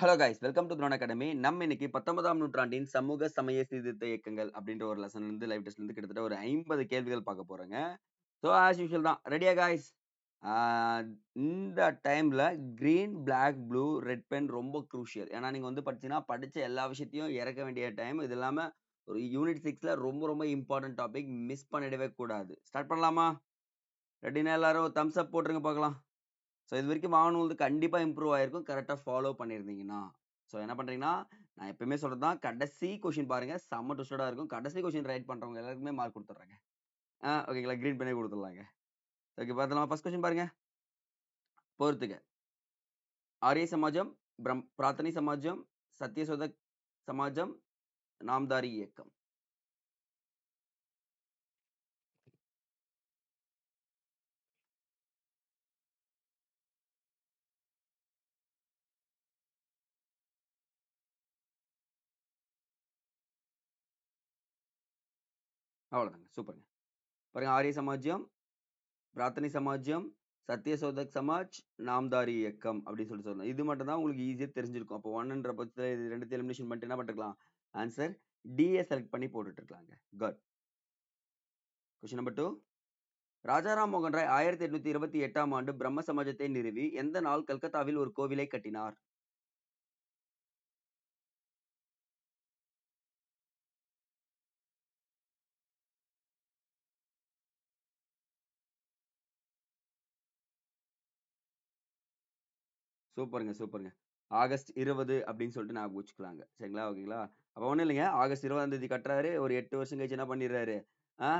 Hello guys welcome to drone academy நம்ம இன்னைக்கு பத்தொன்பதாம் நூற்றாண்டின் சமூக சமய சீர்திருத்த இயக்கங்கள் அப்படின்ற ஒரு லெசன்ல இருந்து லைவ் டெஸ்ட்ல இருந்து கிட்டத்தட்ட ஒரு ஐம்பது கேள்விகள் பார்க்க போறேங்க. ஸோ ஆஸ் யூஷுவல் தான். ரெடியா காய்ஸ் இந்த டைம்ல green black blue red pen ரொம்ப குரூஷியல் ஏன்னா நீங்க வந்து படிச்சீங்கன்னா படிச்ச எல்லா விஷயத்தையும் இறக்க வேண்டிய டைம் இது இல்லாம ஒரு யூனிட் சிக்ஸ்ல ரொம்ப ரொம்ப இம்பார்ட்டன்ட் டாபிக் மிஸ் பண்ணிடவே கூடாது. ஸ்டார்ட் பண்ணலாமா? ரெடினா எல்லாரும்? தம்ஸ் அப் போட்டுருங்க பார்க்கலாம். ஸோ இது வரைக்கும் வாங்கினது கண்டிப்பாக இம்ப்ரூவ் ஆயிருக்கும். கரெக்டாக ஃபாலோ பண்ணியிருந்தீங்கன்னா. ஸோ என்ன பண்ணுறீங்கன்னா நான் எப்பயுமே சொல்கிறது தான் கடைசி கொஷின் பாருங்கள் செம்ம ட்விஸ்டடாக இருக்கும். கடைசி கொஷின் ரைட் பண்ணுறவங்க எல்லாருக்குமே மார்க் கொடுத்துட்றாங்க ஆ ஓகேங்களா? க்ரீன் பண்ணி கொடுத்துடலாங்க ஓகே பார்த்தலாம் ஃபர்ஸ்ட் கொஷின் பாருங்கள் பொறுத்துக்க. ஆரிய சமாஜம் பிரம் பிரார்த்தனை சமாஜம் சத்யசோத சமாஜம் நாம்தாரி இயக்கம். அவ்வளோதாங்க சூப்பருங்க. பாருங்க ஆரிய சமாஜ்யம் பிரார்த்தனை சமாஜ்யம் சத்யசோதக் சமாஜ் நாம்தாரி இயக்கம் அப்படின்னு சொல்லி சொல்லணும் இது மட்டும் தான் உங்களுக்கு ஈஸியாக தெரிஞ்சிருக்கும். அப்போ ஒன்ன்ற பட்சத்தில் இது ரெண்டு எலிமினேஷன் பண்ணிட்டு என்ன பண்ணிருக்கலாம்? ஆன்சர் டிஏ செலக்ட் பண்ணி போட்டுட்ருக்கலாங்க. Good question number two Rajaram மோகன் ராய் ஆயிரத்தி எட்நூத்தி இருபத்தி எட்டாம் ஆண்டு பிரம்ம சமாஜத்தை நிறுவி எந்த நாள் கல்கத்தாவில் ஒரு கோவிலை கட்டினார்? சூப்பருங்க சூப்பருங்க. ஆகஸ்ட் இருபது அப்படின்னு சொல்லிட்டு ஞாபகம் வச்சுக்கலாங்க. சரிங்களா ஓகேங்களா? அப்போ ஒன்றும் இல்லைங்க. ஆகஸ்ட் இருபதாம் தேதி கட்டுறாரு. ஒரு எட்டு வருஷம் கழிச்சு என்ன பண்ணிடுறாரு? ஆ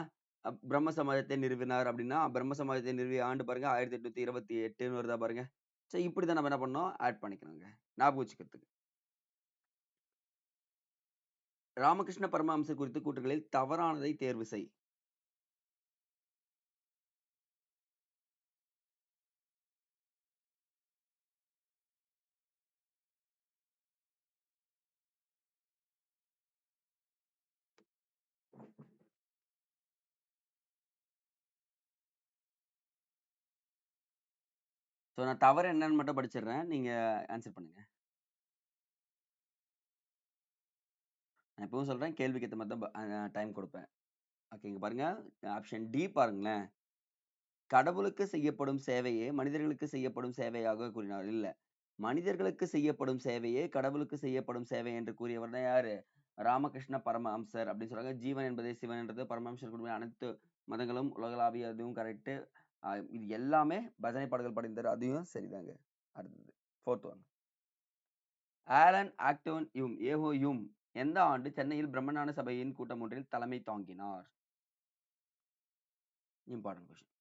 அப் பிரம்ம சமாஜத்தை நிறுவினார் அப்படின்னா பிரம்ம சமாஜத்தை நிறுவிய ஆண்டு பாருங்க. ஆயிரத்தி எட்நூத்தி இருபத்தி எட்டுன்னு வருதா பாருங்க. சரி இப்படி தான் நம்ம என்ன பண்ணோம் ஆட் பண்ணிக்கணுங்க. ஞாபகம் வச்சுக்கிறதுக்கு. ராமகிருஷ்ண பரமஹம்சர் குறித்த கூற்றுகளில் தவறானதை தேர்வு செய். ஸோ நான் தவறு என்னன்னு மட்டும் படிச்சிடுறேன். நீங்க ஆன்சர் பண்ணுங்க. நான் எப்பவும் சொல்றேன். கேள்விக்கு ஏற்ற மாதிரி தான் டைம் கொடுப்பேன். ஓகேங்க பாருங்க. ஆப்ஷன் டி பாருங்களேன். கடவுளுக்கு செய்யப்படும் சேவையே மனிதர்களுக்கு செய்யப்படும் சேவையாக கூறினார். இல்ல. மனிதர்களுக்கு செய்யப்படும் சேவையே கடவுளுக்கு செய்யப்படும் சேவை என்று கூறியவர் தான் யாரு? ராமகிருஷ்ண பரமஹம்சர் அப்படின்னு சொல்றாங்க. ஜீவன் என்பதே சிவன் என்றது பரமஹம்சர் குடும்ப அனைத்து மதங்களும் உலகளாவிய அதுவும் கரெக்ட் இது எல்லாமே பஜனை பாடல்கள் பாடியிருந்தார் அதையும் சரிதாங்க. அடுத்தது ஃபோர்த் ஒன் ஆலன் ஆக்டோன் யும் ஏஹோ யும் எந்த ஆண்டு சென்னையில் பிரம்மஞான சபையின் கூட்டம் ஒன்றில் தலைமை தாங்கினார்? Important question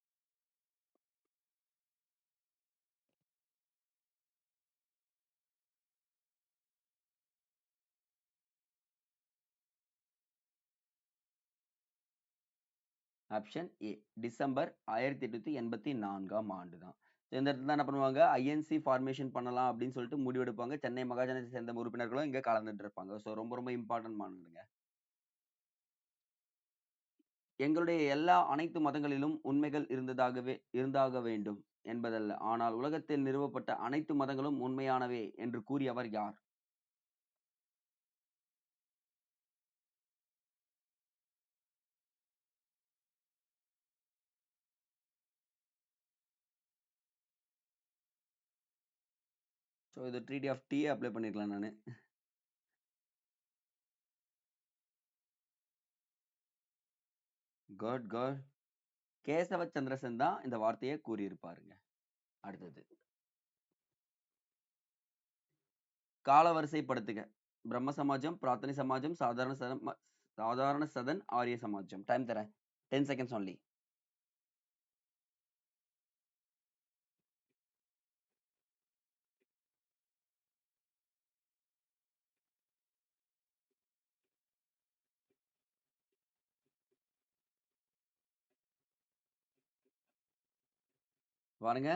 option A December ஆயிரத்தி எட்நூத்தி எண்பத்தி நான்காம் ஆண்டு தான் இந்த இடத்துல என்ன பண்ணுவாங்க? ஐஎன்சி ஃபார்மேஷன் பண்ணலாம் அப்படின்னு சொல்லிட்டு முடிவெடுப்பாங்க சென்னை மகாஜனத்தை சேர்ந்த உறுப்பினர்களும் இங்கே கலந்துட்டு இருப்பாங்க. ஸோ ரொம்ப ரொம்ப இம்பார்ட்டன்ட் மாநிலங்க எங்களுடைய எல்லா அனைத்து மதங்களிலும் உண்மைகள் இருந்ததாகவே இருந்தாக வேண்டும் என்பதல்ல. ஆனால் உலகத்தில் நிறுவப்பட்ட அனைத்து மதங்களும் உண்மையானவே என்று கூறியவர் யார்? ஸோ இது ட்ரீடி ஆஃப் டீ அப்ளை பண்ணிக்கலாம் நான். குட் குட் கேசவ சந்திரசன் தான் இந்த வார்த்தையை கூறியிருப்பாருங்க. அடுத்தது. காலவரிசைப்படுத்துக. பிரம்ம சமாஜம் பிரார்த்தனை சமாஜம் சாதாரண சதன் சாதாரண சதன் ஆரிய சமாஜம். டைம் தரேன். டென் செகண்ட்ஸ் ஒன்லி பாருங்க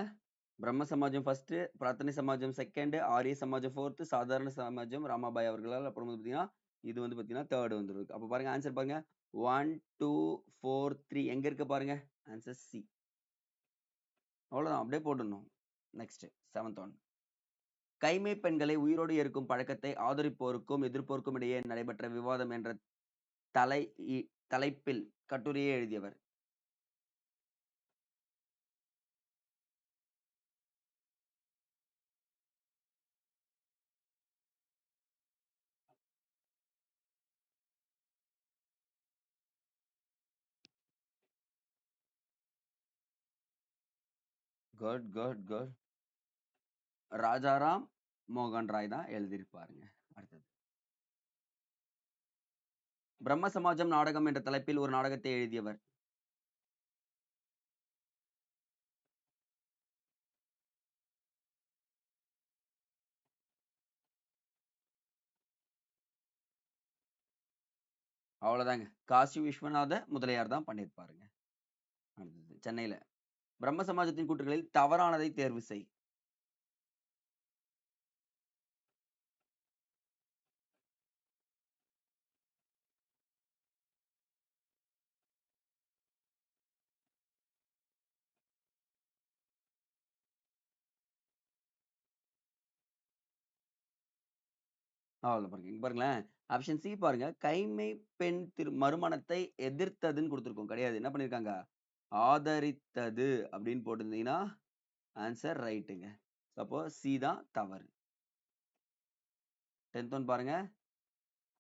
பிரம்ம சமாஜம் ஃபர்ஸ்ட் பிரார்த்தனை சமாஜம் செகண்ட் ஆரிய சமாஜம் ஃபோர்த் சாதாரண சமாஜம் ராமாபாய் அவர்களால் அப்புறம் வந்து பார்த்தீங்கன்னா இது வந்து பார்த்தீங்கன்னா தேர்ட் வந்துருக்கு அப்போ பாருங்க ஆன்சர் பாருங்க. ஒன் டூ ஃபோர் த்ரீ எங்க இருக்கு பாருங்க? ஆன்சர் சி அவ்வளோதான் அப்படியே போட்டுடணும். நெக்ஸ்ட் செவன்த் ஒன் கைமை பெண்களை உயிரோடு இருக்கும் பழக்கத்தை ஆதரிப்போருக்கும் எதிர்ப்போருக்கும் இடையே நடைபெற்ற விவாதம் என்ற தலை தலைப்பில் கட்டுரையை எழுதியவர். குட் குட் குட் ராஜாராம் மோகன் ராய் தான் எழுதியிருப்பாருங்க. அடுத்தது. பிரம்ம சமாஜம் நாடகம் என்ற தலைப்பில் ஒரு நாடகத்தை எழுதியவர். அவ்வளவுதாங்க. காசி விஸ்வநாத முதலியார் தான் பண்ணியிருப்பாருங்க. அடுத்தது சென்னையில. பிரம்ம சமாஜத்தின் கூற்றுகளில் தவறானதை தேர்வு செய். அவ்வளவு பாருங்க. பாருங்களேன். ஆப்ஷன் சி பாருங்க. கைமை பெண் திரு மறுமணத்தை எதிர்த்ததுன்னு கொடுத்துருக்கோம். கிடையாது. என்ன பண்ணிருக்காங்க? ஆதரித்தது அப்படின்னு போட்டிருந்தீங்கன்னா ஆன்சர் ரைட்டுங்க அப்போ சி தான் தவறு. டென்த் ஒன் பாருங்க.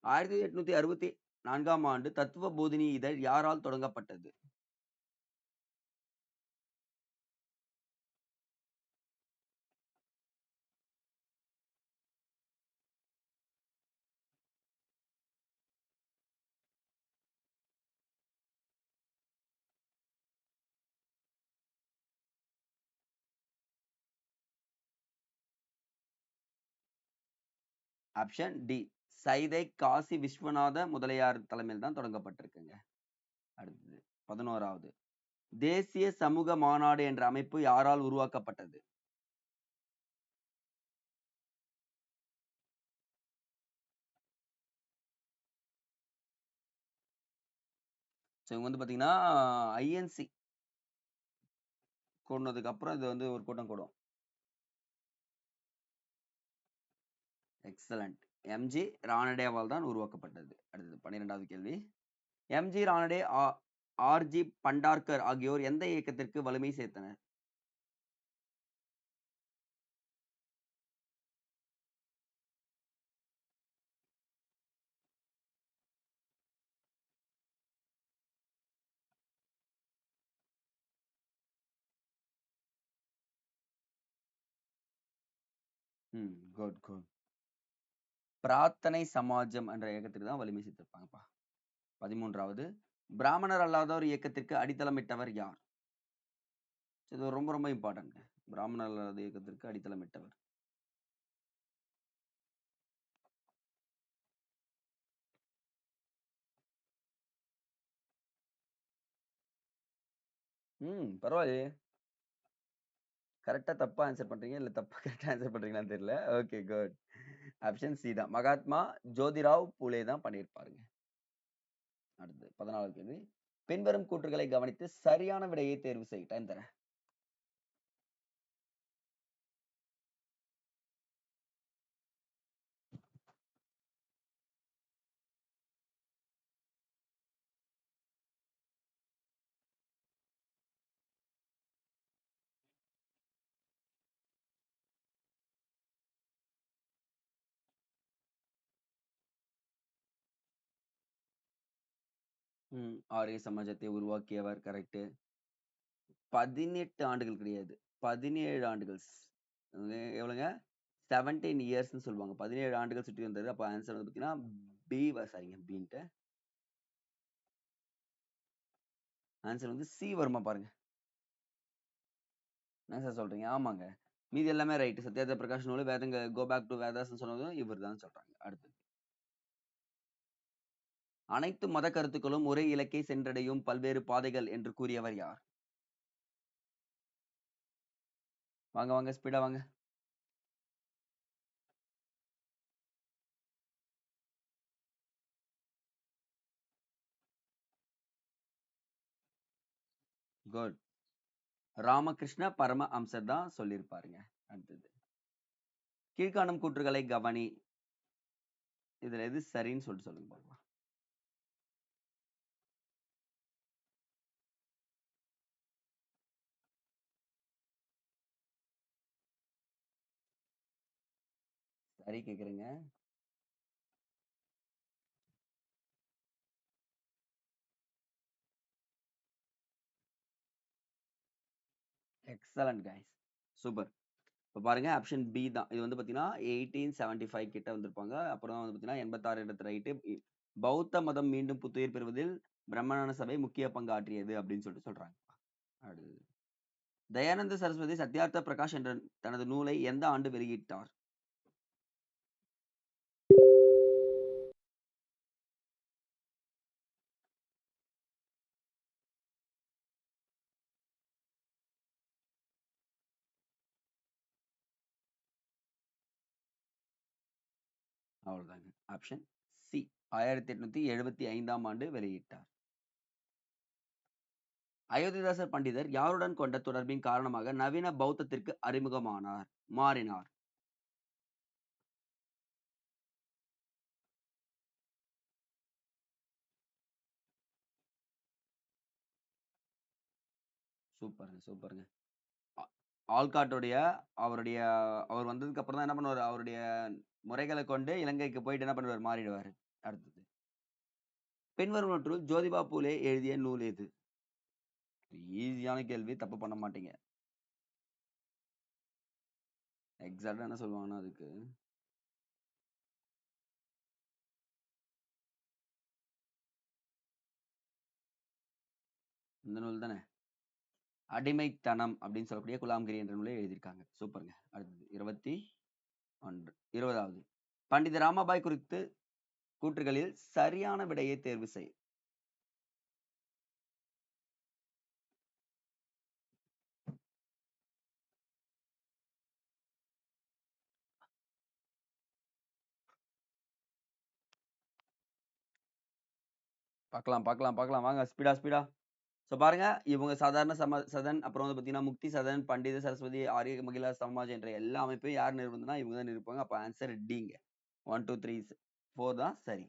ஆயிரத்தி எட்நூத்தி அறுபத்தி நான்காம் ஆண்டு தத்துவ போதினி இதழ் யாரால் தொடங்கப்பட்டது? Option D. சைதை காசி விஸ்வநாத முதலியார் தலைமையில் தான் தொடங்கப்பட்டிருக்குங்க. அடுத்தது பதினோராவது தேசிய சமூக மாநாடு என்ற அமைப்பு யாரால் உருவாக்கப்பட்டது? இவங்க வந்து பார்த்தீங்கன்னா ஐஎன்சி கொண்டதுக்கு அப்புறம் இது வந்து ஒரு கூட்டம் கூடும். எக்ஸலண்ட் எம்ஜி ராணடேவால் தான் உருவாக்கப்பட்டது. அடுத்தது பன்னிரெண்டாவது கேள்வி. எம்ஜி ராணடே ஆ- ஆர்ஜி பண்டார்கர் ஆகியோர் எந்த இயக்கத்திற்கு வலிமை சேர்த்தனர்? ம் குட் குட். பிரார்த்தனை சமாஜம் என்ற இயக்கத்திற்கு தான் வலிமை சேர்த்திருப்பாங்கப்பா. பதிமூன்றாவது பிராமணர் அல்லாதோர் இயக்கத்திற்கு அடித்தளமிட்டவர் யார்? இது ரொம்ப ரொம்ப இம்பார்ட்டன்ட். பிராமணர் அல்லாத இயக்கத்திற்கு அடித்தளமிட்டவர். ம் பரவாயில்லையே. கரெக்டா தப்பா ஆன்சர் பண்றீங்க? இல்ல தப்பா கரெக்டா ஆன்சர் பண்றீங்களான்னு தெரியல. Okay good. ஆப்ஷன் சி தான். மகாத்மா ஜோதிராவ் பூலே தான் பண்ணியிருப்பாருங்க. அடுத்து பதினாலு கேள்வி. பின்வரும் கூற்றுகளை கவனித்து சரியான விடையை தேர்வு செய்ய டைம் தரேன். ம். ஆரிய சமாஜத்தை உருவாக்கியவர் கரெக்ட்டு. பதினெட்டு ஆண்டுகள் கிடையாது. பதினேழு ஆண்டுகள். எவ்வளோங்க? செவன்டீன் இயர்ஸ்னு சொல்லுவாங்க. பதினேழு ஆண்டுகள் சுற்றி வந்தாரு அப்ப ஆன்சர் வந்து பார்த்தீங்கன்னா, பி சாரிங்க. பின்ட்டு ஆன்சர் வந்து சி வருமா பாருங்க. என்ன சார் சொல்றீங்க? ஆமாங்க. மீதி எல்லாமே ரைட்டு சத்யாத பிரகாஷ் நூலு வேதங்க கோ பேக் டு வேதாஸ்ன்னு சொன்னதும் இவர் தான் சொல்றாங்க. அடுத்து அனைத்து மத கருத்துக்களும் ஒரே இலக்கை சென்றடையும் பல்வேறு பாதைகள் என்று கூறியவர் யார்? வாங்க வாங்க ஸ்பீடா வாங்க. குட் ராமகிருஷ்ண பரம அம்சர் தான் சொல்லியிருப்பாருங்க அடுத்தது. கீழ்காணும் கூற்றுகளை கவனி. இதுல எது சரின்னு சொல்லிட்டு சொல்லுங்க பார்க்கலாம் சரி கேக்குறேங்க எக்ஸலண்ட் கைஸ் சூப்பர் இப்போ பாருங்க ஆப்ஷன் பி தான். இது வந்து பார்த்தீங்கன்னா எயிட்டீன் செவன்டி ஃபைவ் கிட்ட வந்திருப்பாங்க. அப்புறம் வந்து பார்த்தீங்கன்னா எண்பத்தாறு இடத்து ரைட்டு. பௌத்த மதம் மீண்டும் புத்துயிர் பெறுவதில் பிரம்மணான சபை முக்கிய பங்காற்றியது அப்படின்னு சொல்லிட்டு சொல்றாங்க. அடுத்து தயானந்த சரஸ்வதி சத்யார்த்த பிரகாஷ் என்ற தனது நூலை எந்த ஆண்டு வெளியிட்டார்? அவ்வளோதாங்க ஆப்ஷன் சி ஆயிரத்தி எட்நூத்தி எழுபத்தி ஐந்தாம் ஆண்டு வெளியிட்டார். அயோத்திதாசர் பண்டிதர் யாருடன் கொண்ட தொடர்பின் காரணமாக நவீன பௌத்தத்திற்கு அறிமுகமானார் மாறினார். சூப்பருங்க சூப்பருங்க. ஆல்காட்டுடைய அவருடைய அவர் வந்ததுக்கு அப்புறம் தான் என்ன பண்ணுவார்? அவருடைய முறைகளை கொண்டு இலங்கைக்கு போயிட்டு என்ன பண்ணுவார்? மாறிடுவார் அடுத்தது. பின்வரும் நூற்றுள் ஜோதிபா பூலே எழுதிய நூல் எது? ஈஸியான கேள்வி தப்பு பண்ண மாட்டீங்க. எக்ஸாக்டா என்ன சொல்லுவாங்கன்னா அதுக்கு? இந்த நூல் தானே? அடிமைத்தனம் அப்படின்னு சொல்லக்கூடிய குலாம்கிரி என்ற நூலை எழுதியிருக்காங்க. சூப்பருங்க. அடுத்தது இருபத்தி ஒன்று இருபதாவது. பண்டித ராமபாய் குறித்து கூற்றுகளில் சரியான விடையை தேர்வு செய். பார்க்கலாம் பார்க்கலாம் பார்க்கலாம். வாங்க ஸ்பீடா ஸ்பீடா. ஸோ பாருங்க இவங்க சாதாரண சம சதன் அப்புறம் வந்து பார்த்தீங்கன்னா முக்தி சதன் பண்டித சரஸ்வதி ஆரிய மகிழா சமாஜ் என்ற எல்லா அமைப்பையும் யார் நிறுவனம்னா இவங்க தான் நிறுப்பாங்க அப்போ ஆன்சர் டிங்க ஒன் டூ த்ரீ ஃபோர் தான் சரி.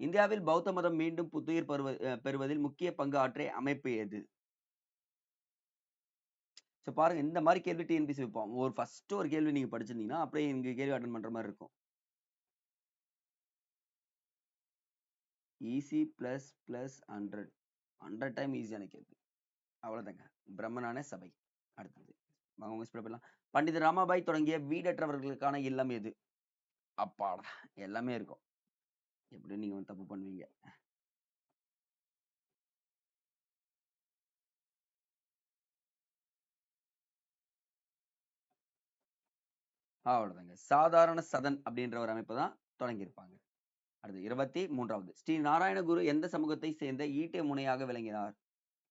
இந்தியாவில் பௌத்த மதம் மீண்டும் புத்துயிர் பெறுவ பெறுவதில் முக்கிய பங்கு ஆற்றிய அமைப்பு எது? ஸோ பாருங்க இந்த மாதிரி கேள்வி டிஎன்பிசி வைப்போம். ஒரு ஃபர்ஸ்ட் ஒரு கேள்வி நீங்க படிச்சிருந்தீங்கன்னா அப்படியே இங்க கேள்வி அட்டன் பண்ற மாதிரி இருக்கும். Easy plus plus hundred hundred time ஈஸியான கேள்வி அவ்வளவுதாங்க. பிரம்மனான சபை. அடுத்தது. வாங்க போயிடலாம் பண்டித ராமாபாய் தொடங்கிய வீடற்றவர்களுக்கான இல்லம் எது? அப்பாடா எல்லாமே இருக்கும். எப்படி நீங்க வந்து தப்பு பண்ணுவீங்க. அவ்வளவுதாங்க. சாதாரண சதன் அப்படின்ற ஒரு அமைப்பு தான் தொடங்கியிருப்பாங்க. அடுத்து இருபத்தி மூன்றாவது. ஸ்ரீ நாராயணகுரு எந்த சமூகத்தை சேர்ந்த ஈட்டை முனையாக விளங்கினார்?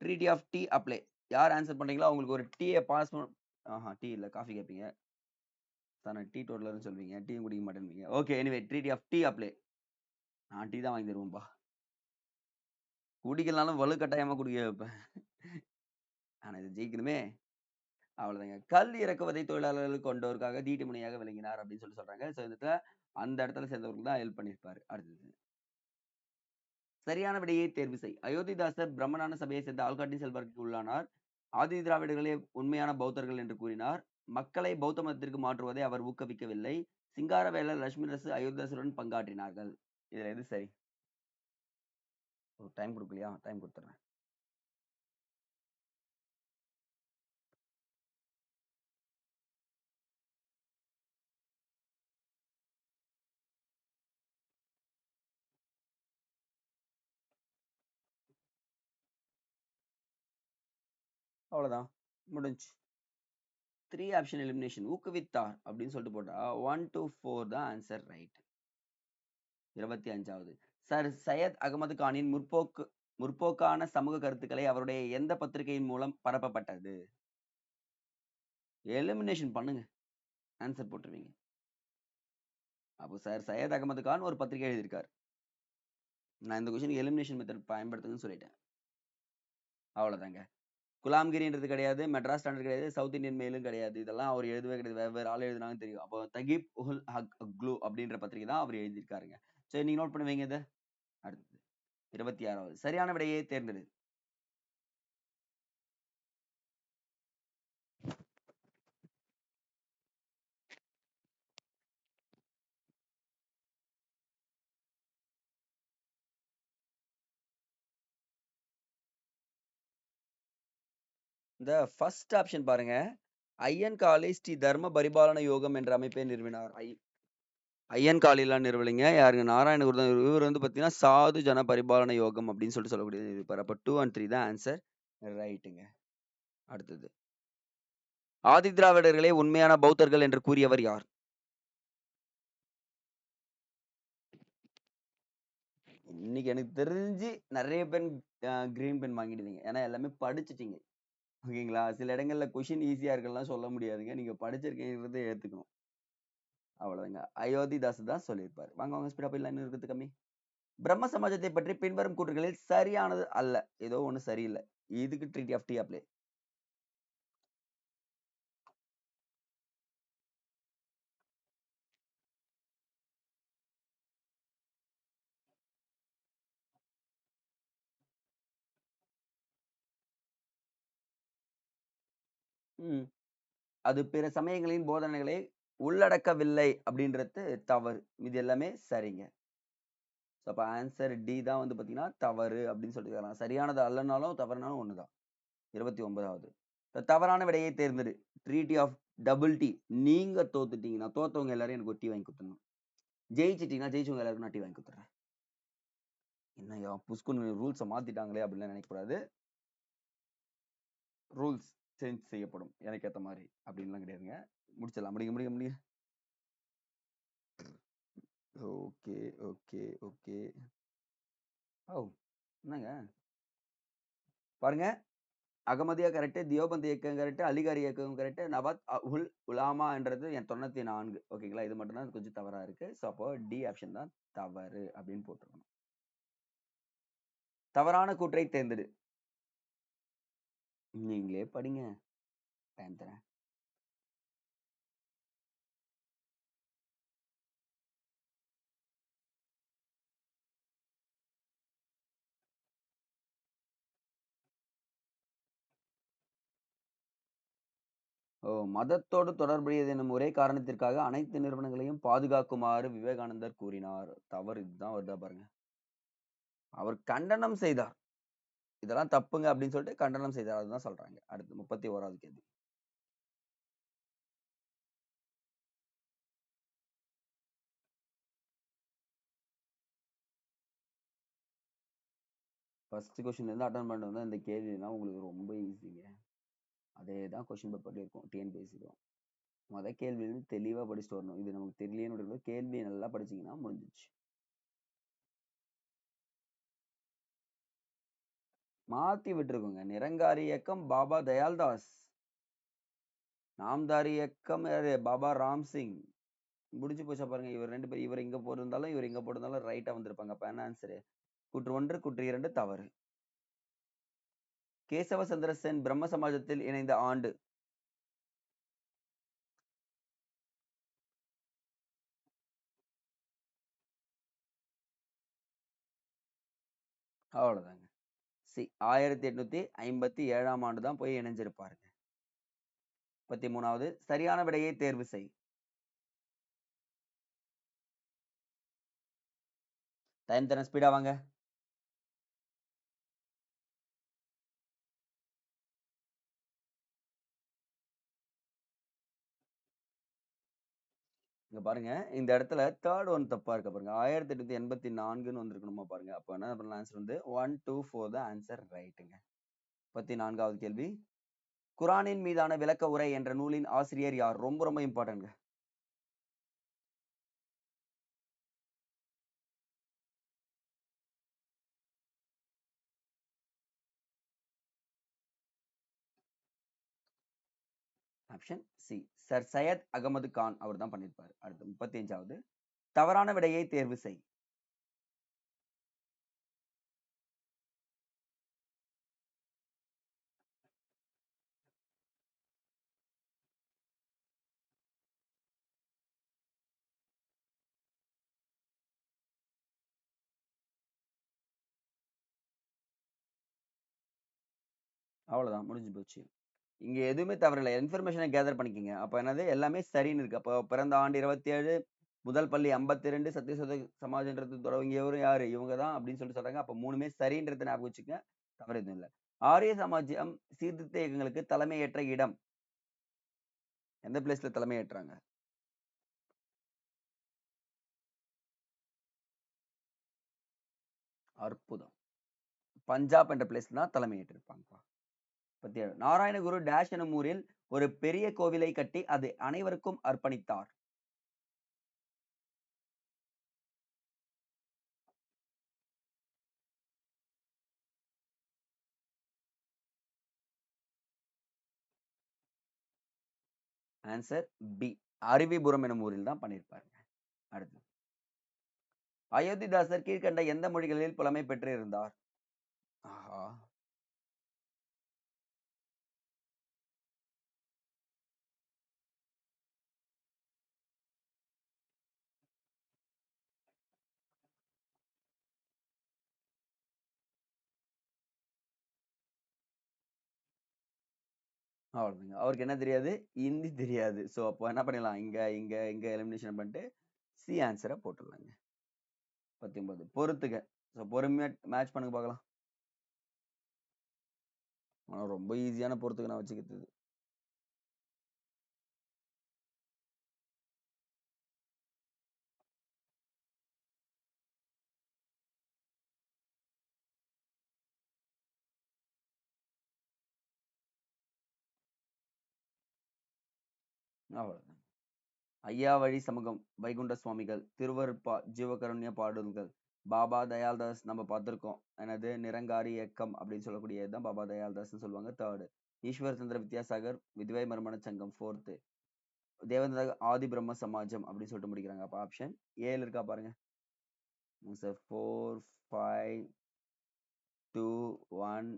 ட்ரீட்டி ஆஃப் டீ அப்ளை யார் ஆன்சர் பண்றீங்களோ அவங்களுக்கு ஒரு டீயை பாஸ் ஆஹா டீ இல்லை காஃபி கேட்பீங்க தானே டீ டோட்டலர்னு சொல்வீங்க டீ குடிக்க மாட்டேன்பீங்க okay anyway treaty of tea apply நான் டீ தான் வாங்கி தருவோம்ப்பா குடிக்கலனாலும் வலு கட்டாயமாக குடிக்க வைப்பேன். ஆனா இது ஜெயிக்கணுமே. அவ்வளவுதாங்க. கல் இறக்குவதை தொழிலாளர்கள் கொண்டோருக்காக தீட்டு முனையாக விளங்கினார் அப்படின்னு சொல்லி சொல்றாங்க. ஸோ இந்த அந்த இடத்துல சேர்ந்தவருக்கு தான் ஹெல்ப் பண்ணியிருப்பாரு அடுத்தது. சரியான விடையை தேர்வு செய். அயோத்திதாசர் பிரம்மணான சபையை சேர்ந்த ஆள்காட்டி செல்வருக்கு உள்ளானார். ஆதி திராவிடர்களே உண்மையான பௌத்தர்கள் என்று கூறினார். மக்களை பௌத்த மதத்திற்கு மாற்றுவதை அவர் ஊக்குவிக்கவில்லை. சிங்காரவேலர் லட்சுமி ரசு அயோத்திதாசருடன் பங்காற்றினார்கள். இதுல எது சரி? டைம் கொடுக்கலையா? டைம் கொடுத்துறேன் அவ்வளோதான். முடிஞ்சு த்ரீ ஆப்ஷன் எலிமினேஷன் ஊக்குவித்தார் அப்படின்னு சொல்லிட்டு போட்டா ஒன் டூ ஃபோர் தான் ஆன்சர் ரைட் இருபத்தி அஞ்சாவது. சர் சையத் அகமது கானின் முற்போக்கு முற்போக்கான சமூக கருத்துக்களை அவருடைய எந்த பத்திரிகையின் மூலம் பரப்பப்பட்டது? எலிமினேஷன் பண்ணுங்க. ஆன்சர் போட்டுருவீங்க. அப்போ சார் சையத் அகமது கான் ஒரு பத்திரிகை எழுதியிருக்கார். நான் இந்த கொஸ்டின் எலிமினேஷன் மெத்தட் பயன்படுத்துங்கன்னு சொல்லிட்டேன். அவ்வளோதாங்க. குலாம்கிரின்றது கிடையாது மெட்ராஸ் ஸ்டாண்டர்ட் கிடையாது சவுத் இந்தியன் மெயிலும் கிடையாது. இதெல்லாம் அவர் எழுதவே கிடையாது. வெவ்வேறு ஆள் எழுதுனாங்க தெரியும். அப்போ தகீப் உஹுல் ஹக் க்ளூ அப்படின்ற பத்திரிகை தான் அவர் எழுதியிருக்காருங்க. சரி நீங்க நோட் பண்ணுவீங்க இதை? அடுத்தது. இருபத்தி ஆறாவது. சரியான விடையை தேர்ந்தெடு. இந்த ஃபர்ஸ்ட் ஆப்ஷன் பாருங்க. ஐயன் காளி ஸ்ரீ தர்ம பரிபாலன யோகம் என்ற அமைப்பை நிறுவினார். ஐ ஐயன் காளிலாம் நிறுவலிங்க. யாருங்க? நாராயணகுரு தான். இவர் வந்து பார்த்தீங்கன்னா சாது ஜன பரிபாலன யோகம் அப்படின்னு சொல்லிட்டு சொல்லக்கூடியது. இருப்பார் அப்போ டூ அண்ட் த்ரீ தான் ஆன்சர் ரைட்டுங்க அடுத்தது. ஆதி திராவிடர்களே உண்மையான பௌத்தர்கள் என்று கூறியவர் யார்? இன்னைக்கு எனக்கு தெரிஞ்சு நிறைய பேர் கிரீன் பென் வாங்கிடுவீங்க ஏன்னா எல்லாமே படிச்சிட்டீங்க. ஓகேங்களா? சில இடங்கள்ல கொஷின் ஈஸியாக இருக்கலாம் சொல்ல முடியாதுங்க. நீங்க படிச்சிருக்கீங்கிறத ஏத்துக்கணும். அவ்வளவுதாங்க. அயோத்திதாஸ் தான் சொல்லியிருப்பார். வாங்க வாங்க ஸ்பீடாக போயிடலாம் இன்னும் கம்மி. பிரம்ம சமாஜத்தை பற்றி பின்வரும் கூற்றுகளில் சரியானது அல்ல. ஏதோ ஒன்று சரியில்லை. இதுக்கு ட்ரீட்டி ஆஃப் டி அப்ளை அது பிற சமயங்களின் போதனைகளை உள்ளடக்கவில்லை அப்படின்றது தவறு. இது எல்லாமே சரிங்க. ஸோ அப்போ ஆன்சர் டி தான் வந்து பார்த்தீங்கன்னா தவறு அப்படின்னு சொல்லிட்டு சரியானது அல்லனாலும் தவறுனாலும் ஒன்று தான் இருபத்தி ஒன்பதாவது தவறான விடையை தேர்ந்தெடு. ட்ரீட்டி ஆஃப் டபுள் டி நீங்கள் தோத்துட்டீங்கன்னா தோத்தவங்க எல்லாரும் எனக்கு ஒரு டீ வாங்கி கொடுத்துடணும். ஜெயிச்சிட்டிங்கன்னா ஜெயிச்சவங்க எல்லாருக்கும் நான் டீ வாங்கி கொடுத்துட்றேன். என்னையா புஷ்குன்னு ரூல்ஸை மாற்றிட்டாங்களே அப்படின்னு நினைக்கக்கூடாது. ரூல்ஸ் சேஞ்ச் செய்யப்படும். எனக்கு ஏற்ற மாதிரி அப்படின்லாம் கிடையாதுங்க. முடிச்சிடலாம். முடிங்க முடிங்க முடிங்க ஓகே ஓகே ஓகே. ஓ! என்னங்க? பாருங்க. அகமதியா கரெக்டு தியோபந்த் இயக்கம் கரெக்ட் அலிகாரி இயக்கம் கரெக்டு நபாத் உல் உலாமான்றது என் தொண்ணூத்தி நான்கு. ஓகேங்களா? இது மட்டும் தான் கொஞ்சம் தவறா இருக்கு. ஸோ அப்போ டி ஆப்ஷன் தான் தவறு அப்படின்னு போட்டிருக்கணும். தவறான கூற்றை தேர்ந்தெடு. நீங்களே படிங்க. டைம் தரேன். ஓ! மதத்தோடு தொடர்புடையது என்னும் ஒரே காரணத்திற்காக அனைத்து நிறுவனங்களையும் பாதுகாக்குமாறு விவேகானந்தர் கூறினார். தவறு இதுதான் வருதா பாருங்க. அவர் கண்டனம் செய்தார். இதெல்லாம் தப்புங்க அப்படின்னு சொல்லிட்டு கண்டனம் செய்தார். அதுதான் சொல்றாங்க. அடுத்து முப்பத்தி ஓராவது கேள்வி. ஃபர்ஸ்ட் கொஷின்லேருந்து இருந்து அட்டன் பண்ணிட்டு வந்தால் இந்த கேள்விலாம் உங்களுக்கு ரொம்ப ஈஸிங்க அதே தான் கொஸ்டின் பேப்பர்ல இருக்கும். டிஎன்பிஎஸ்சிக்கும் மொதல் கேள்வியிலேருந்து தெளிவாக படிச்சுட்டு வரணும். இது நமக்கு தெரியலேன்னு கேள்வி நல்லா படிச்சீங்கன்னா முடிஞ்சிச்சு மாத்தி விட்டுருக்குங்க. நிரங்காரி இயக்கம் பாபா தயால்தாஸ். நாம்தாரி இயக்கம் பாபா ராம் சிங் முடிஞ்சு போச்சா பாருங்க. இவர் ரெண்டு பேர் இவர் இங்க போட்டிருந்தாலும் இவர் இங்க போட்டிருந்தாலும் ரைட்டா வந்திருப்பாங்க. அப்ப என்ன ஆன்சரு குற்று ஒன்று குற்று இரண்டு தவறு. கேசவ சந்திர சென் பிரம்ம சமாஜத்தில் இணைந்த ஆண்டு. அவ்வளவுதாங்க. சி ஆயிரத்தி எட்நூத்தி ஐம்பத்தி ஏழாம் ஆண்டு தான் போய் இணைஞ்சிருப்பாருங்க. முப்பத்தி மூணாவது சரியான விடையை தேர்வு செய். டைம் தரேன் ஸ்பீடா வாங்க. இங்கே பாருங்க. இந்த இடத்துல தேர்ட் ஒன் தப்பா இருக்க பாருங்க. ஆயிரத்தி எட்நூத்தி எண்பத்தி நான்குன்னு வந்திருக்கணுமா பாருங்க. அப்போ என்ன பண்ணலாம்? ஆன்சர் வந்து ஒன் டூ ஃபோர் தான் ஆன்சர் ரைட்டுங்க முப்பத்தி நான்காவது கேள்வி. குரானின் மீதான விளக்க உரை என்ற நூலின் ஆசிரியர் யார்? ரொம்ப ரொம்ப இம்பார்ட்டன்ட்ங்க option C. Sir Syed Ahmed Khan அவர் தான் பண்ணியிருப்பார். அடுத்து முப்பத்தி அஞ்சாவது தவறான விடையை தேர்வு செய். அவ்வளோதான் முடிஞ்சு போச்சு. இங்க எதுவுமே தவறில்ல. இன்ஃபர்மேஷனை கேதர் பண்ணிக்கங்க. அப்போ என்னது எல்லாமே சரின்னு இருக்கு. அப்போ பிறந்த ஆண்டு 27 முதல் பள்ளி 52 சத்தியசோத சமாஜன்றது தொடங்கியவரும் யாரு? இவங்க தான் அப்படின்னு சொல்லிட்டு சொல்றாங்க. அப்ப 3மே சரின்றத ஞாபகம் வச்சுக்க தவறு எதுவும் இல்ல. ஆரிய சமாஜம் சீர்திருத்த இயக்கங்களுக்கு தலைமையேற்ற இடம். எந்த பிளேஸ்ல தலைமையேற்றாங்க? அற்புதம். பஞ்சாப் என்ற பிளேஸ் தான் தலைமையேற்றிருப்பாங்கப்பா. 37 நாராயணகுரு டேஷ் எனும் ஊரில் ஒரு பெரிய கோவிலை கட்டி அதை அனைவருக்கும் அர்ப்பணித்தார். Answer B. அருவிபுரம் எனும் ஊரில் தான் பண்ணியிருப்பாருங்க. அடுத்து. அயோத்திதாசர் கீழ்க்கண்ட எந்த மொழிகளில் புலமை பெற்றிருந்தார்? ஆஹா! அவ்வளோதாங்க. அவருக்கு என்ன தெரியாது? ஹிந்தி தெரியாது. ஸோ அப்போ என்ன பண்ணிடலாம்? இங்க, இங்க, இங்க எலிமினேஷன் பண்ணிட்டு சி ஆன்ஸர போட்டுடலாங்க. 19 பொறுத்துக. ஸோ பொறுமையா மேட்ச் பண்ணுங்க பார்க்கலாம். ஆனா ரொம்ப ஈஸியான பொறுத்துக்கு நான் வச்சுக்கிறது. அவ்வளோதான். ஐயாவழி சமூகம், வைகுண்ட சுவாமிகள், திருவருட்பா, ஜீவகருண்ய பாடல்கள், பாபா தயாள்தாஸ் நம்ம பார்த்துருக்கோம் எனது நிரங்காரி இயக்கம் அப்படின்னு சொல்லக்கூடியது தான் பாபா தயாள்தாஸ்ன்னு சொல்லுவாங்க. தேர்டு ஈஸ்வர் சந்திர வித்யாசாகர், விதவை மர்மண சங்கம் ஃபோர்த்து தேவந்த ஆதி பிரம்ம சமாஜம் அப்படின்னு சொல்லிட்டு முடிக்கிறாங்க. அப்போ ஆப்ஷன் ஏல இருக்கா பாருங்க. சார் 4, 5, 2, 1,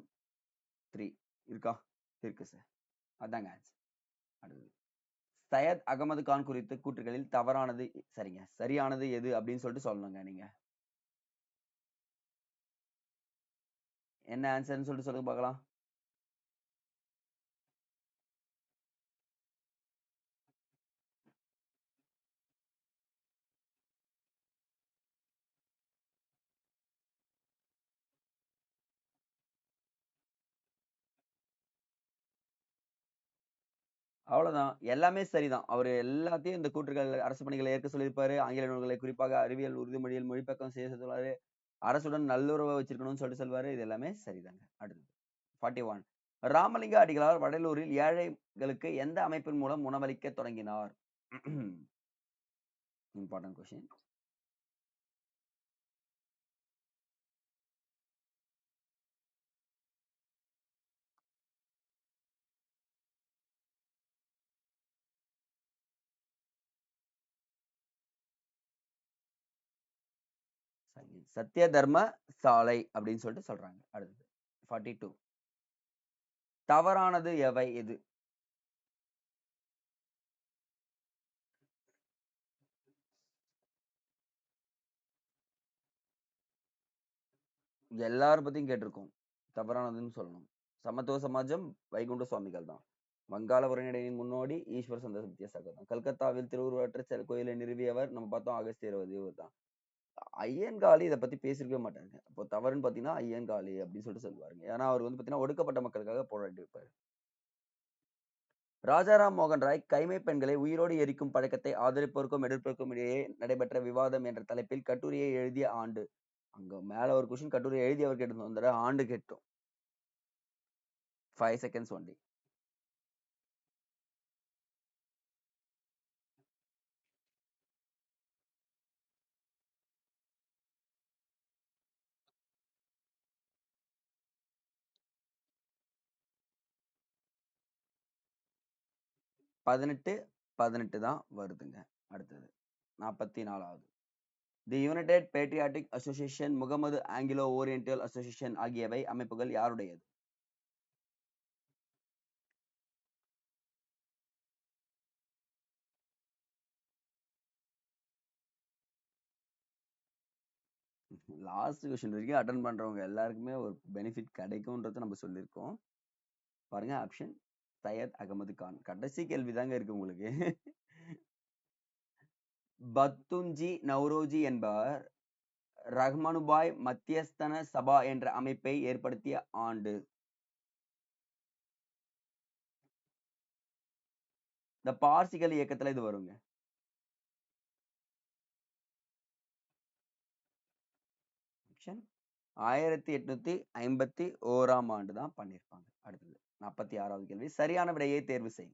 3 இருக்கா? இருக்கு சார். அதாங்க ஆன்சர். அடுத்தது. சையத் அகமது கான் குறித்த கூற்றுகளில் தவறானது சரிங்க. சரியானது எது அப்படின்னு சொல்லிட்டு சொல்லணுங்க நீங்க. என்ன ஆன்சர்ன்னு சொல்லிட்டு சொல்லுங்க பார்க்கலாம். அவ்வளவுதான் எல்லாமே சரிதான். அவர் எல்லாத்தையும் இந்த கூற்றுகள் அரசு பணிகளை ஏற்க சொல்லியிருப்பாரு. ஆங்கில நூல்களை குறிப்பாக அறிவியல் உறுதிமொழியில் மொழிபக்கம் செய்ய சொல்லுவாரு. அரசுடன் நல்லுறவை வச்சிருக்கணும்னு சொல்லிட்டு சொல்வாரு. இது எல்லாமே சரிதாங்க. அடுத்தது. 41 ராமலிங்க அடிகளார் வடலூரில் ஏழைகளுக்கு எந்த அமைப்பின் மூலம் உணவளிக்க தொடங்கினார்? Important question. சத்திய தர்ம சாலை அப்படின்னு சொல்லிட்டு சொல்றாங்க. அடுத்தது. 42 தவறானது எவை? எது? எல்லார பத்தியும் கேட்டிருக்கோம். தவறானதுன்னு சொல்லணும். சமத்துவ சமாஜம் வைகுண்ட சுவாமிகள் தான். வங்காள உரைநடையின் முன்னோடி ஈஸ்வர் சந்திர வித்யாசாகர் தான். கல்கத்தாவில் திருவுருவற்ற கோயிலை நிறுவியவர் நம்ம பார்த்தோம் ஆகஸ்ட் 20 இவர் தான். ஐயன்காளி இத பத்தி பேசியிருக்கவே மாட்டாங்க அப்போ தவறுன்னு பார்த்தீங்கன்னா, ஐயன்காளி அப்படின்னு சொல்லிட்டு சொல்லுவாருங்க. ஏன்னா அவர் வந்து பார்த்தீங்கன்னா, ஒடுக்கப்பட்ட மக்களுக்காக போராடி போராடியிருப்பாரு. ராஜாராம் மோகன் ராய் கைமை பெண்களை உயிரோடு எரிக்கும் பழக்கத்தை ஆதரிப்போருக்கும், எதிர்ப்போருக்கும் இடையே நடைபெற்ற விவாதம் என்ற தலைப்பில் கட்டுரையை எழுதிய ஆண்டு. அங்க மேல ஒரு கொஸ்டின் கட்டுரை எழுதி அவர் கேட்டு வந்த ஆண்டு கேட்டோம். Five seconds only. பதினெட்டு, 18 தான் வருதுங்க. அடுத்தது. 44வது. The united patriotic association, Muhammad Anglo oriental association ஆகியவை அமைப்புகள் யாருடையது? லாஸ்ட் கொஸ்டின் வரைக்கும் அட்டன் பண்றவங்க எல்லாருக்குமே ஒரு பெனிஃபிட் கிடைக்கும்ன்றத நம்ம சொல்லியிருக்கோம். பாருங்க ஆப்ஷன் சையத் அகமது கான். கடைசி கேள்வி தாங்க இருக்கு உங்களுக்கு. பத்துஞ்சி நவ்ரோஜி என்பவர் ரஹ்மனுபாய் மத்தியஸ்தன சபா என்ற அமைப்பை ஏற்படுத்திய ஆண்டு. இந்த பார்சிகள் இயக்கத்துல இது வருங்க. ஆயிரத்தி எட்நூத்தி ஐம்பத்தி ஓராம் ஆண்டு தான் பண்ணியிருப்பாங்க அடுத்தது. நாற்பத்தி ஆறாவது கேள்வி. சரியான விடையை தேர்வு செய்.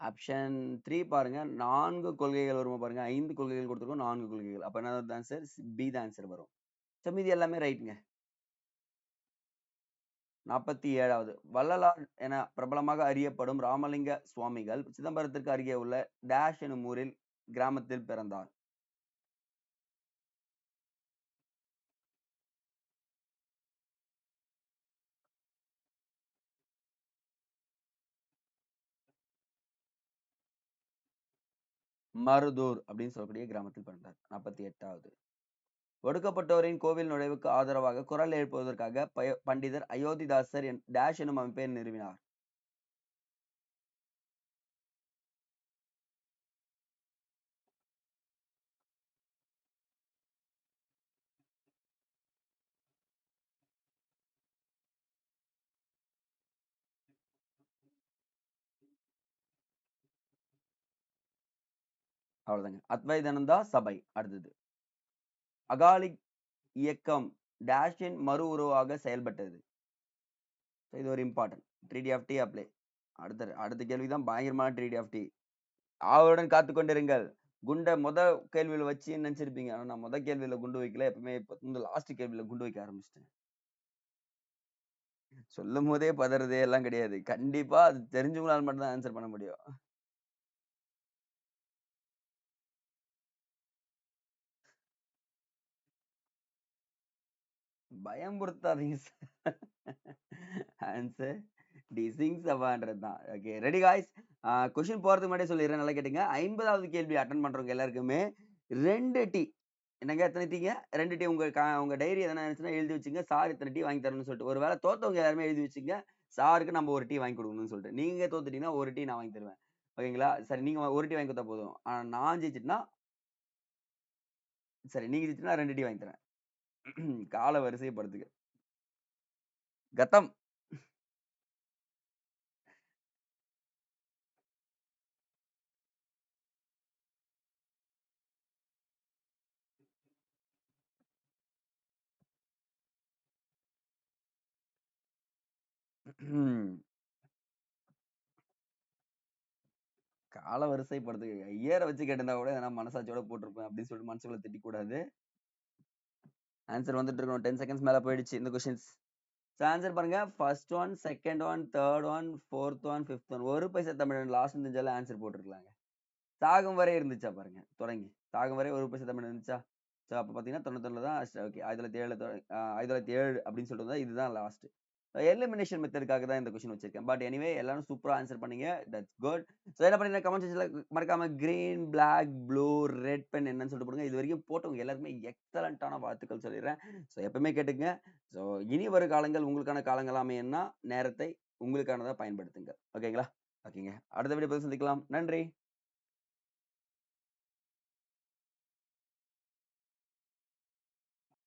ஆப்ஷன் த்ரீ பாருங்க. நான்கு கொள்கைகள் வருமா பாருங்க. ஐந்து கொள்கைகள் கொடுத்துருக்கோம். நான்கு கொள்கைகள். அப்போ என்ன ஆன்சர் பி தான் ஆன்சர் வரும். ஸோ மீதி எல்லாமே ரைட்டுங்க நாற்பத்தி ஏழாவது. வள்ளலார் என பிரபலமாக அறியப்படும் ராமலிங்க சுவாமிகள் சிதம்பரத்திற்கு அருகே உள்ள டேஷ் எனும் ஊரில் கிராமத்தில் பிறந்தார். மருதூர் அப்படின்னு சொல்லக்கூடிய கிராமத்தில் பிறந்தார். நாற்பத்தி எட்டாவது. ஒடுக்கப்பட்டோரின் கோவில் நுழைவுக்கு ஆதரவாக குரல் எழுப்புவதற்காக பய- பண்டிதர் அயோத்திதாசர் என்- டேஷ் எனும் அமைப்பை நிறுவினார். அவ்வளோதாங்க அத்வைதனந்தா சபை அடுத்தது. அகாலி இயக்கம் டேஷின் மறு உருவாக செயல்பட்டது. இது ஒரு important treaty of D apply அடுத்த அடுத்த கேள்விதான் பயங்கரமான ட்ரீடி ஆஃப் டி ஆவலுடன் காத்து கொண்டிருங்கள். குண்டை முத கேள்வியில வச்சு நினைச்சிருப்பீங்க. ஆனா நான் முத கேள்வியில குண்டு வைக்கல. எப்பவுமே இந்த லாஸ்ட் கேள்வியில் குண்டு வைக்க ஆரம்பிச்சிட்டேன். சொல்லும் போதே பதறதே எல்லாம் கிடையாது. கண்டிப்பா அது தெரிஞ்சவங்களால மட்டும்தான் ஆன்சர் பண்ண முடியும். பயம்புறுத்தாதீங்க ஆன்சர் டி சிங் சபான்றது தான். ஓகே ரெடி காய்ஸ் கொஷின் போகிறதுக்கு முன்னாடி சொல்லிடுறேன் நல்லா கேட்டுங்க. ஐம்பதாவது கேள்வி அட்டன் பண்ணுறவங்க எல்லாருக்குமே ரெண்டு டீ. என்னங்க எத்தனை டீங்க? ரெண்டு டீ உங்கள் கா- டைரி எதனா இருந்துச்சுன்னா எழுதி வச்சுங்க. சார் இத்தனை டீ வாங்கி தரணும்னு சொல்லிட்டு. ஒரு வேளை தோத்தவங்க எல்லாருமே எழுதி வச்சுங்க. சாருக்கு நம்ம ஒரு டீ வாங்கி கொடுக்கணும்னு சொல்லிட்டு. நீங்க தோத்துட்டீங்கன்னா ஒரு டீ நான் வாங்கி தருவேன். ஓகேங்களா? சரி நீங்க ஒரு டீ வாங்கி கொடுத்தா போதும். ஆனால் நான் ஜெயிச்சிட்டுனா சரி நீங்க ஜெயிச்சுனா ரெண்டு டீ வாங்கி தரேன். கால வரிசைப்படுத்துக. கத்தம். கால வரிசைப்படுத்துங்க ஐயர வச்சு கேட்டிருந்தா கூட ஏன்னா மனசாட்சியோட போட்டிருப்பேன் அப்படின்னு சொல்லிட்டு மனசுக்குள்ள திட்டிக்கூடாது. ஆன்சர் வந்துட்டு இருக்கணும். டென் செகண்ட்ஸ் மேலே போயிடுச்சு இந்த கொஸ்டின்ஸ் ஆன்சர் பாருங்க. First one second one third one fourth one fifth one ஒரு பைசா தமிழன் லாஸ்ட் தெரிஞ்சாலும் ஆன்சர் போட்டிருக்கலாங்க. சாகும் வரை இருந்துச்சா பாருங்க. தொடங்கி. சாகும் வரை ஒரு பைசா தமிழ் இருந்துச்சா? ஸோ அப்போ பார்த்தீங்கன்னா தொண்ணூத்தொன்னு தான் ஓகே ஆயிரத்தி தொள்ளாயிரத்தி ஏழு ஆயிரத்தி தொள்ளாயிரத்தி ஏழு அப்படின்னு சொல்லிட்டு இதுதான் லாஸ்ட்டு எலிமினேஷன் மெத்தடுக்காக தான் இந்த கொஸ்டின் வச்சிருக்கேன். பட் எனிவே எல்லாரும் சூப்பரா ஆன்சர் பண்ணீங்க. தட்ஸ் குட் ஸோ என்ன பண்ணீங்க? கமெண்ட் மறக்காம green black blue red pen என்னன்னு சொல்லிட்டு போடுங்க. இது வரைக்கும் போட்டவங்க எல்லாருக்குமே எக்ஸலண்ட்டான வாழ்த்துக்கள் சொல்லிடுறேன். ஸோ எப்பவுமே கேட்டுங்க ஸோ இனி வரும் காலங்கள் உங்களுக்கான காலங்களாமே என்ன நேரத்தை உங்களுக்கானதா பயன்படுத்துங்க. ஓகேங்களா ஓகேங்க அடுத்த வீடியோ சந்திக்கலாம். நன்றி.